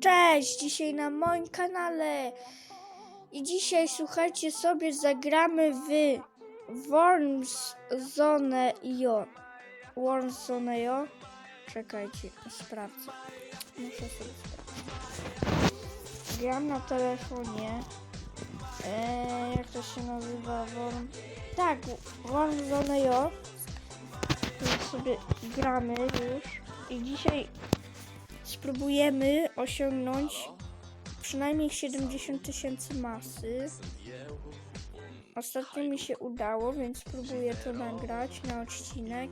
Cześć, dzisiaj na moim kanale. I dzisiaj słuchajcie sobie, zagramy w Warzone Jo. Warzone Jo. Czekajcie, sprawdzę. Muszę sobie sprawdzić. Gram na telefonie. Eee, jak to się nazywa? Worm... Tak, Jo. Więc sobie gramy już. I dzisiaj spróbujemy osiągnąć przynajmniej 70 tysięcy masy. Ostatnio mi się udało, więc spróbuję to nagrać na odcinek.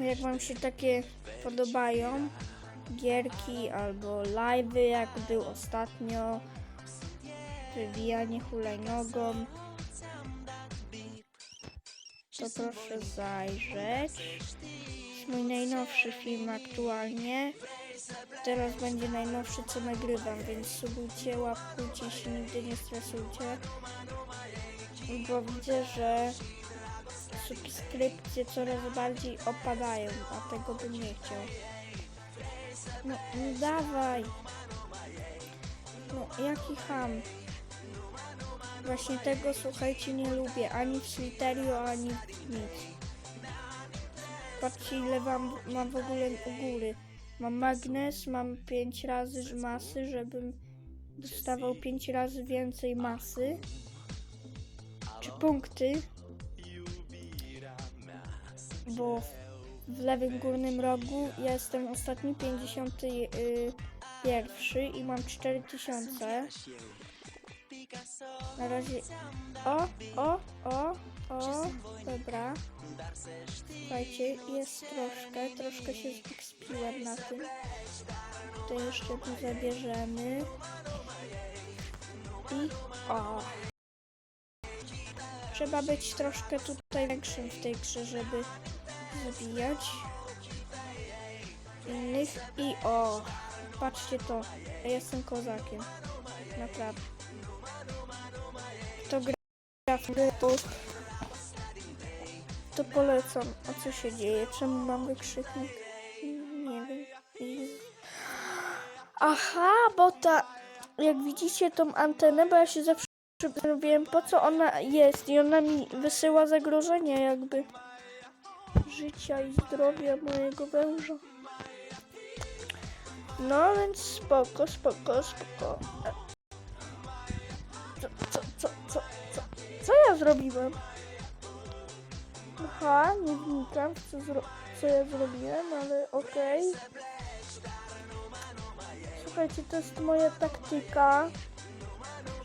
Jak Wam się takie podobają gierki albo live'y, jak był ostatnio, wywijanie hulajnogą, to proszę zajrzeć jest mój najnowszy film aktualnie. Teraz będzie najnowszy, co nagrywam, więc subujcie, łapkujcie się, nigdy nie stresujcie. Bo widzę, że subskrypcje coraz bardziej opadają, a tego bym nie chciał. No, no dawaj! No, jaki ham. Właśnie tego, słuchajcie, nie lubię. Ani w Sliterio, ani w nic. Patrzcie ile wam, mam w ogóle u góry. Mam magnes, mam 5 razy masy, żebym dostawał 5 razy więcej masy. Czy punkty. Bo w lewym górnym rogu jestem ostatni 51 i mam 4000. Na razie. O, o, o, o, dobra. Słuchajcie, jest troszkę, troszkę się zbiegspiłem na tym. To jeszcze tu zabierzemy. I o. Trzeba być troszkę tutaj większym w tej grze, żeby zabijać innych. I o. Patrzcie to. Ja jestem kozakiem. Naprawdę. To gra w to polecam. A co się dzieje? Czemu mam wykrzyknik? Nie wiem. Aha, bo ta... Jak widzicie tą antenę, bo ja się zawsze zastanawiałem, po co ona jest i ona mi wysyła zagrożenia jakby życia i zdrowia mojego węża. No więc spoko, spoko, spoko. Co, co, co, co, ja zrobiłem? Aha, nie wnikam co, co ja zrobiłem, ale okej. Słuchajcie, to jest moja taktyka,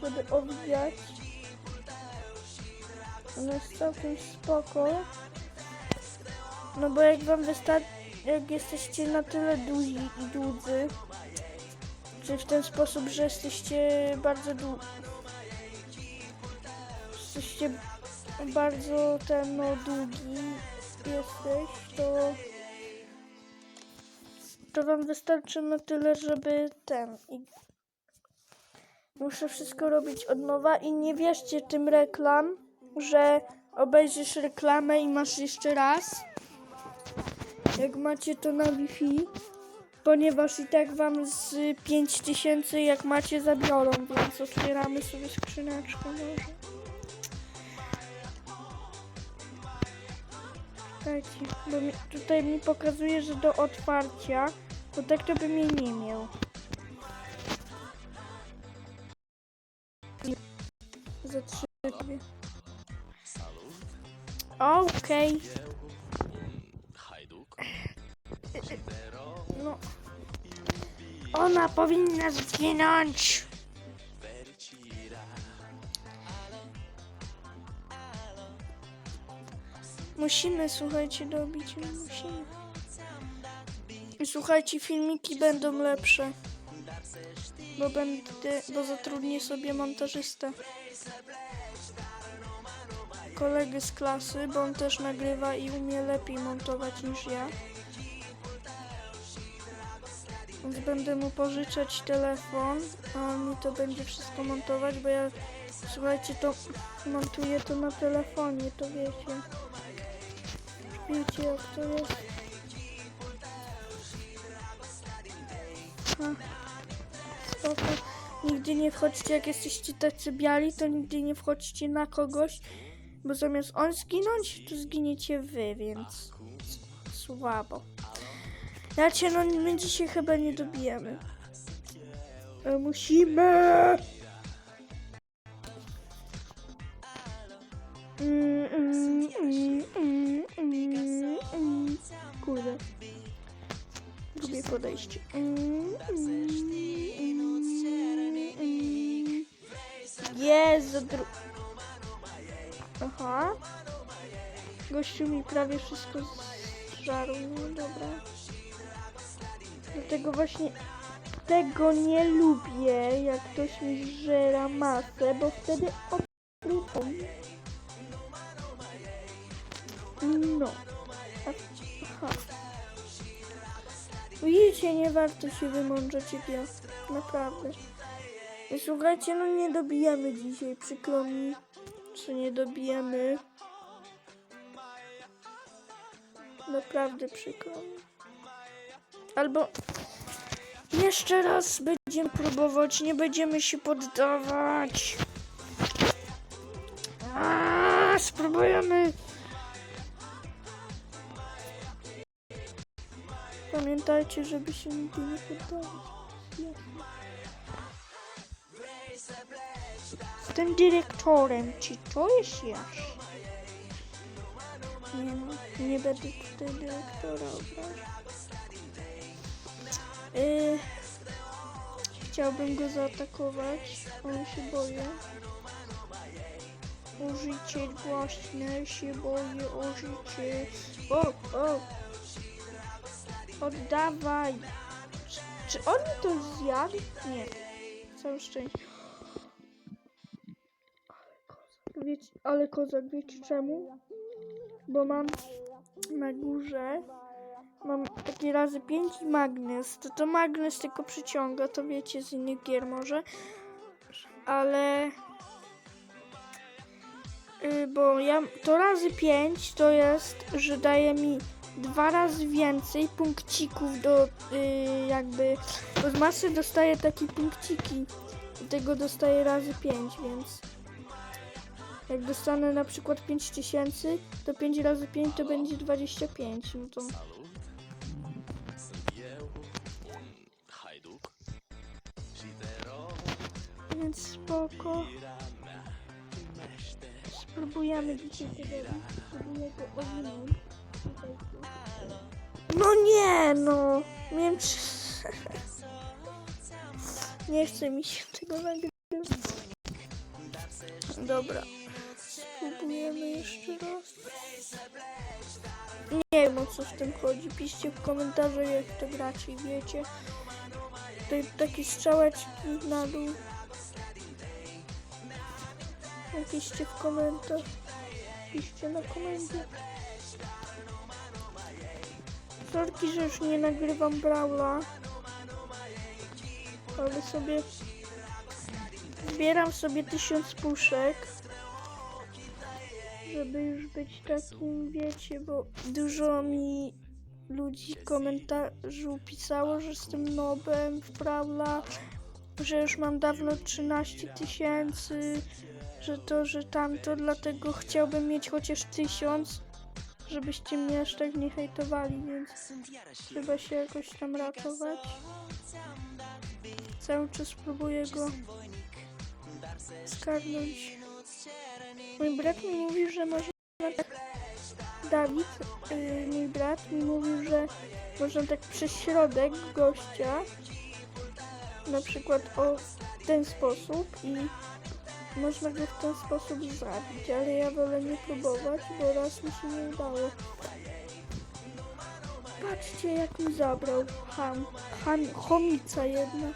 żeby owijać. Ona jest całkiem spoko. No bo jak wam wystarczy, jak jesteście na tyle duzi i dłudzy, czy w ten sposób, że jesteście bardzo dłu... Jesteście bardzo ten no, długi jesteś, to to wam wystarczy na tyle, żeby ten i muszę wszystko robić od nowa i nie wierzcie tym reklam, że obejrzysz reklamę i masz jeszcze raz jak macie to na Wi-Fi ponieważ i tak wam z 5000 jak macie zabiorą, więc otwieramy sobie skrzyneczkę może. Czekajcie, bo mi, tutaj mi pokazuje, że do otwarcia, bo tak to bym jej nie miał. Za trzy sobie. Okej. No. Ona powinna zginąć. Musimy, słuchajcie, dobić. Musimy. Słuchajcie, filmiki będą lepsze. Bo będę, bo zatrudnię sobie montażystę. Kolegę z klasy, bo on też nagrywa i umie lepiej montować niż ja. Więc będę mu pożyczać telefon, a on mi to będzie wszystko montować, bo ja, słuchajcie, to montuję to na telefonie, to wiecie. Wiecie jak to jest. Spoko. Nigdy nie wchodźcie, jak jesteście tacy biali, to nigdy nie wchodźcie na kogoś, bo zamiast on zginąć, to zginiecie wy, więc słabo. Znaczy, no my dzisiaj chyba nie dobijemy. Musimy! Mm, mm, mm, mm. Kurde. Lubię podejście. Jezu, dru... Aha. Gościu mi prawie wszystko zżarł, no dobra. Dlatego właśnie tego nie lubię, jak ktoś mi zżera masę, bo wtedy odrywam. No. A- Aha. Widzicie, nie warto się wymądrzeć jak ja. Naprawdę. Słuchajcie, no nie dobijamy dzisiaj, przykro mi, że nie dobijamy. Naprawdę przykro mi. Albo jeszcze raz będziemy próbować, nie będziemy się poddawać. A, spróbujemy. Pamiętajcie, żeby się nigdy nie poddawać. Jestem dyrektorem, czy to jest Jaś? Nie nie będę tutaj dyrektora. Yy, chciałbym go zaatakować, on się boi. Użycie głośne się boi o życie. O, o! Oddawaj! Czy, czy on to zjadł? Nie. Całe szczęście. Wiecie, ale kozak, wiecie czemu? Bo mam na górze mam takie razy 5 magnes. To to magnes tylko przyciąga, to wiecie z innych gier może. Ale y, bo ja to razy 5 to jest, że daje mi dwa razy więcej punkcików do y, jakby z masy dostaję takie punkciki i tego dostaję razy 5, więc jak dostanę na przykład 5000, to 5 razy 5 to będzie 25, no to więc spoko. Spróbujemy dzisiaj tego spróbuję go owinąć. No nie, no. Miałem trzy... Nie chce mi się tego nagrywać. Dobra. Spróbujemy jeszcze raz. Nie wiem o co w tym chodzi. Piszcie w komentarzach jak to gracie, wiecie. Tutaj takie strzałeczki na dół. Napiszcie w komentarz. Piszcie na komendzie. Sorki, że już nie nagrywam Brawla. Ale sobie zbieram sobie tysiąc puszek. Żeby już być takim, wiecie, bo dużo mi ludzi w komentarzu pisało, że jestem nobem w Brawla, że już mam dawno 13 tysięcy, że to, że tamto, dlatego chciałbym mieć chociaż tysiąc, żebyście mnie aż tak nie hejtowali, więc trzeba się jakoś tam ratować. Cały czas próbuję go skarnąć. Mój brat mi mówił, że można tak... Dawid, yy, mój brat mi mówił, że można tak przez środek gościa na przykład o ten sposób i można go w ten sposób zabić, ale ja wolę nie próbować, bo raz mi się nie udało. Patrzcie jak mi zabrał ham, ham chomica jedna.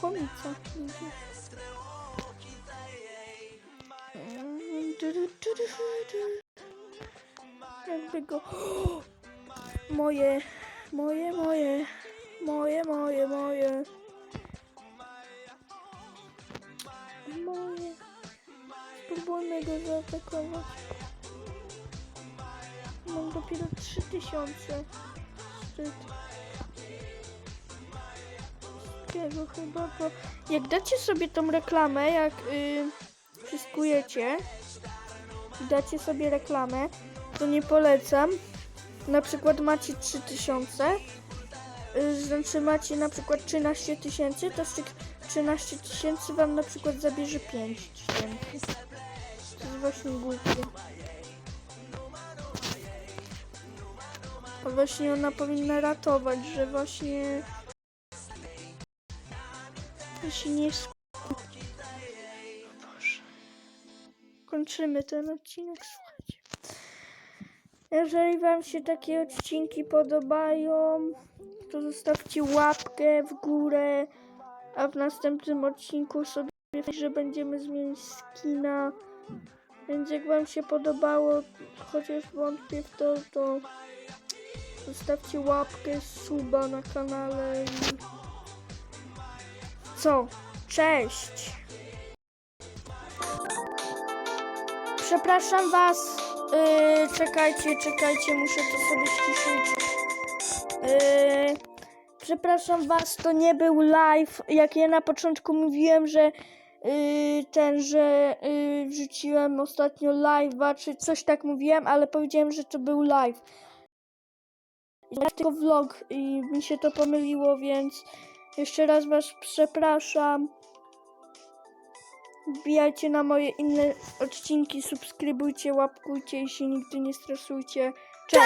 Chomica. Jakby go... Moje, moje, moje, moje, moje, moje. Moje. Spróbujmy go zaatakować. Mam dopiero 3000. Wstyd. takiego chyba, bo jak dacie sobie tą reklamę, jak y, wszystkujecie, dacie sobie reklamę, to nie polecam. Na przykład macie 3000, y, znaczy macie na przykład 13 tysięcy, to tych 13 tysięcy wam na przykład zabierze 5 tysięcy. To jest właśnie głupie. A właśnie ona powinna ratować, że właśnie się nie. Kończymy ten odcinek, słuchajcie. Jeżeli wam się takie odcinki podobają, to zostawcie łapkę w górę, a w następnym odcinku sobie że będziemy zmienić skina. Więc jak wam się podobało, chociaż wątpię w to, to zostawcie łapkę, suba na kanale i co? Cześć! Przepraszam was. Yy, czekajcie, czekajcie, muszę to sobie ściszyć. Yy, przepraszam was, to nie był live. Jak ja na początku mówiłem, że yy, ten, że yy, wrzuciłem ostatnio live'a, czy coś tak mówiłem, ale powiedziałem, że to był live. Ja tylko vlog i mi się to pomyliło, więc jeszcze raz was przepraszam. Wbijajcie na moje inne odcinki, subskrybujcie, łapkujcie i się nigdy nie stresujcie. Cześć!